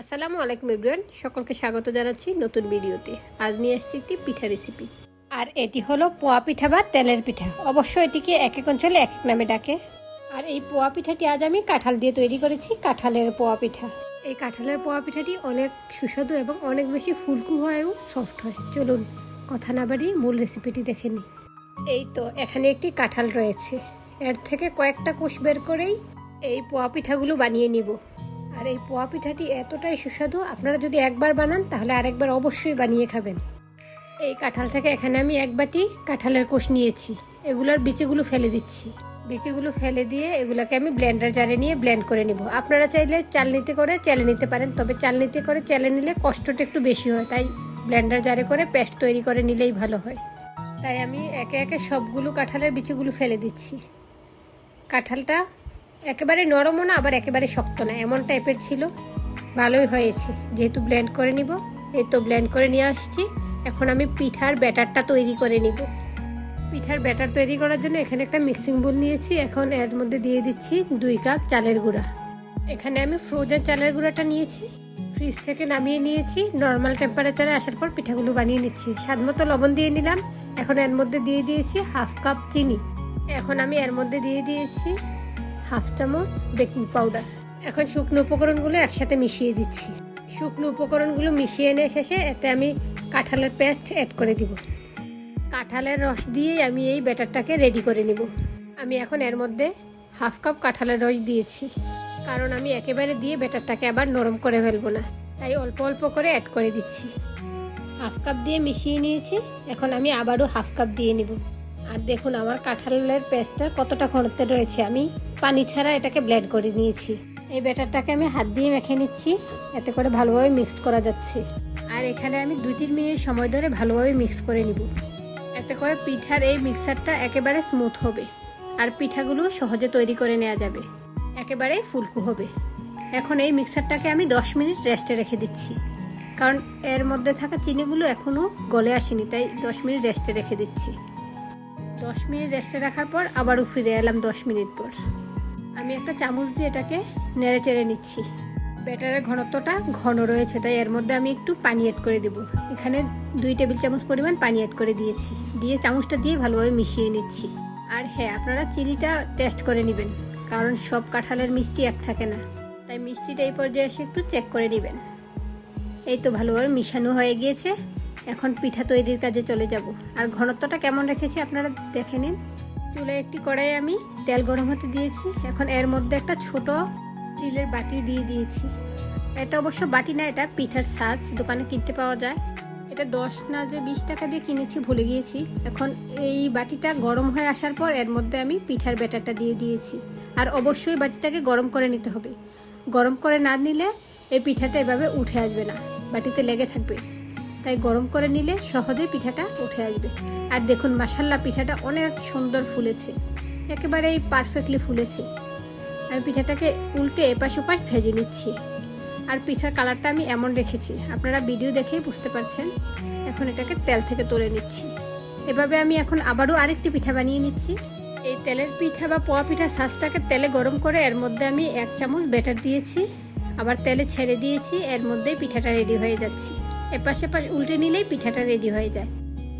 আসসালামু আলাইকুম ইব্রান সকলকে স্বাগত জানাচ্ছি নতুন ভিডিওতে। আজ নিয়ে আসছি একটি পিঠা রেসিপি আর এটি হলো পোয়া পিঠা বা তেলের পিঠা। অবশ্য এটিকে এক এক অঞ্চলে এক এক নামে ডাকে। আর এই পোয়া পিঠাটি আজ আমি কাঁঠাল দিয়ে তৈরি করেছি, কাঁঠালের পোয়া পিঠা। এই কাঁঠালের পোয়া পিঠাটি অনেক সুস্বাদু এবং অনেক বেশি ফুলকু হয়েও সফট হয়। চলুন কথা না বাড়িয়ে মূল রেসিপিটি দেখে নিই। এই তো, এখানে একটি কাঁঠাল রয়েছে। এর থেকে কয়েকটা কোষ বের করেই এই পোয়া পিঠাগুলো বানিয়ে নিব। আর এই পোয়া পিঠাটি এতটাই সুস্বাদু, আপনারা যদি একবার বানান, তাহলে আরেকবার অবশ্যই বানিয়ে খাবেন। এই কাঁঠাল থেকে এখানে আমি এক বাটি কাঁঠালের কোষ নিয়েছি। এগুলোর বিচিগুলো ফেলে দিচ্ছি। বিচিগুলো ফেলে দিয়ে এগুলোকে আমি ব্লেন্ডার জারে নিয়ে ব্লেন্ড করে নিব। আপনারা চাইলে চালনিতে করে চেলে নিতে পারেন, তবে চালনিতে করে চেলে নিলে কষ্টটা একটু বেশি হয়, তাই ব্লেন্ডার জারে করে পেস্ট তৈরি করে নিলেই ভালো হয়। তাই আমি একে একে সবগুলো কাঁঠালের বিচিগুলো ফেলে দিচ্ছি। কাঁঠালটা একেবারে নরমও না, আবার একেবারে শক্ত না। এমন টাইপের ছিল। ভালোই হয়েছে। যেহেতু ব্লেন্ড করে নিব, এই তো ব্লেন্ড করে নিয়ে আসছি। এখন আমি পিঠার ব্যাটারটা তৈরি করে নিব। পিঠার ব্যাটার তৈরি করার জন্য এখানে একটা মিক্সিং বোল নিয়েছি। এখন এর মধ্যে দিয়ে দিচ্ছি দুই কাপ চালের গুঁড়া। এখানে আমি ফ্রোজেন চালের গুঁড়াটা নিয়েছি। ফ্রিজ থেকে নামিয়ে নিয়েছি। নর্মাল টেম্পারেচারে আসার পর পিঠাগুলো বানিয়ে নিচ্ছি। স্বাদ মতো লবণ দিয়ে নিলাম। এখন এর মধ্যে দিয়ে দিয়েছি হাফ কাপ চিনি। এখন আমি এর মধ্যে দিয়ে দিয়েছি হাফ চামচ বেকিং পাউডার। এখন শুকনো উপকরণগুলো একসাথে মিশিয়ে দিচ্ছি। শুকনো উপকরণগুলো মিশিয়ে এনে শেষে এতে আমি কাঁঠালের পেস্ট অ্যাড করে দিব। কাঁঠালের রস দিয়েই আমি এই ব্যাটারটাকে রেডি করে নিব। আমি এখন এর মধ্যে হাফ কাপ কাঁঠালের রস দিয়েছি। কারণ আমি একেবারে দিয়ে ব্যাটারটাকে আবার নরম করে ফেলব না। তাই অল্প অল্প করে অ্যাড করে দিচ্ছি। হাফ কাপ দিয়ে মিশিয়ে নিয়েছি। এখন আমি আবারও হাফ কাপ দিয়ে নিব। আর দেখুন আমার কাঁঠালের পেস্টটা কতটা ঘনত্বের রয়েছে। আমি পানি ছাড়া এটাকে ব্লেন্ড করে নিয়েছি। এই ব্যাটারটাকে আমি হাত দিয়ে মেখে নিচ্ছি। এতে করে ভালোভাবে মিক্স করা যাচ্ছে। আর এখানে আমি দুই তিন মিনিট সময় ধরে ভালোভাবে মিক্স করে নিব। এতে করে পিঠার এই মিক্সারটা একেবারে স্মুথ হবে। আর পিঠাগুলো সহজে তৈরি করে নেওয়া যাবে। একেবারে ফুলকু হবে। এখন এই মিক্সারটাকে আমি দশ মিনিট রেস্টে রেখে দিচ্ছি। কারণ এর মধ্যে থাকা চিনিগুলো এখনও গলে আসেনি, তাই দশ মিনিট রেস্টে রেখে দিচ্ছি। দশ মিনিট রেস্টে রাখার পর আবারও ফিরে এলাম দশ মিনিট পর। আমি একটা চামচ দিয়ে এটাকে নেড়ে চেড়ে নিচ্ছি। ব্যাটারের ঘনত্বটা ঘন রয়েছে, তাই এর মধ্যে আমি একটু পানি অ্যাড করে দেবো। এখানে দুই টেবিল চামচ পরিমাণ পানি অ্যাড করে দিয়েছি। দিয়ে চামচটা দিয়ে ভালোভাবে মিশিয়ে নিচ্ছি। আর হ্যাঁ আপনারা চিনিটা টেস্ট করে নেবেন, কারণ সব কাঁঠালের মিষ্টি এক থাকে না। তাই মিষ্টিটা এই পর্যায়ে এসে একটু চেক করে নেবেন। এই তো ভালোভাবে মিশানো হয়ে গিয়েছে। এখন পিঠা তৈরির কাজে চলে যাব। আর ঘনত্বটা কেমন রেখেছি আপনারা দেখে নিন। চুলায় একটি কড়াই আমি তেল গরম হতে দিয়েছি। এখন এর মধ্যে একটা ছোট স্টিলের বাটি দিয়ে দিয়েছি। এটা অবশ্য বাটি না, এটা পিঠার সাজ, দোকানে কিনতে পাওয়া যায়। এটা দশ না যে বিশ টাকা দিয়ে কিনেছি, ভুলে গিয়েছি। এখন এই বাটিটা গরম হয়ে আসার পর এর মধ্যে আমি পিঠার ব্যাটারটা দিয়ে দিয়েছি। আর অবশ্যই বাটিটাকে গরম করে নিতে হবে। গরম করে না নিলে এই পিঠাটা এভাবে উঠে আসবে না। বাটিতে লেগে থাকবে। তাই গরম করে নিলে সহজেই পিঠাটা উঠে আসবে। আর দেখুন মাসাল্লা পিঠাটা অনেক সুন্দর ফুলেছে। একেবারেই পারফেক্টলি ফুলেছে। আমি পিঠাটাকে উল্টে এপাশ ওপাশ ভেজে নিচ্ছি। আর পিঠার কালারটা আমি এমন রেখেছি, আপনারা ভিডিও দেখেই বুঝতে পারছেন। এখন এটাকে তেল থেকে তুলে নিচ্ছি। এভাবে আমি এখন আবারও আরেকটি পিঠা বানিয়ে নিচ্ছি। এই তেলের পিঠা বা পোয়া পিঠার শাঁসটাকে তেলে গরম করে এর মধ্যে আমি এক চামচ বেটার দিয়েছি। আবার তেলে ছেড়ে দিয়েছি, এর মধ্যেই পিঠাটা রেডি হয়ে যাচ্ছে। এপাশে পাশ উল্টে নিলেই পিঠাটা রেডি হয়ে যায়।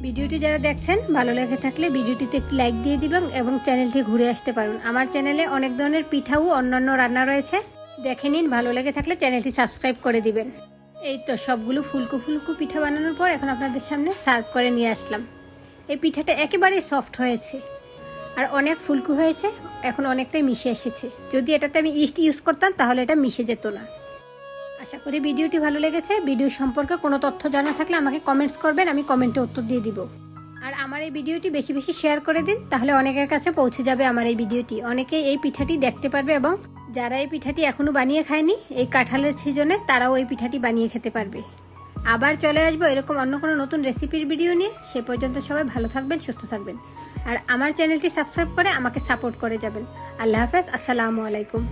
ভিডিওটি যারা দেখছেন, ভালো লেগে থাকলে ভিডিওটিতে একটি লাইক দিয়ে দিবেন এবং চ্যানেলটি ঘুরে আসতে পারুন। আমার চ্যানেলে অনেক ধরনের পিঠাও অন্যান্য রান্না রয়েছে। দেখে নিন, ভালো লেগে থাকলে চ্যানেলটি সাবস্ক্রাইব করে দিবেন। এই তো সবগুলো ফুলকো ফুলকো পিঠা বানানোর পর এখন আপনাদের সামনে সার্ভ করে নিয়ে আসলাম। এই পিঠাটা একেবারেই সফট হয়েছে। আর অনেক ফুলকু হয়েছে, এখন অনেকটাই মিশে এসেছে। যদি এটাতে আমি ইস্ট ইউজ করতাম, তাহলে এটা মিশে যেত না। আশা করি ভিডিওটি ভালো লেগেছে। ভিডিও সম্পর্কে কোনো তথ্য জানা থাকলে আমাকে কমেন্টস করবেন, আমি কমেন্টে উত্তর দিয়ে দিব। আর আমার এই ভিডিওটি বেশি বেশি শেয়ার করে দিন, তাহলে অনেকের কাছে পৌঁছে যাবে আমার এই ভিডিওটি। অনেকেই এই পিঠাটি দেখতে পারবে এবং যারা এই পিঠাটি এখনও বানিয়ে খায়নি, এই কাঁঠালের সিজনে তারাও এই পিঠাটি বানিয়ে খেতে পারবে। আবার চলে আসব এরকম অন্য কোনো নতুন রেসিপির ভিডিও নিয়ে। সে পর্যন্ত সবাই ভালো থাকবেন, সুস্থ থাকবেন। আর আমার চ্যানেলটি সাবস্ক্রাইব করে আমাকে সাপোর্ট করে যাবেন। আল্লাহ হাফেজ, আসসালামু আলাইকুম।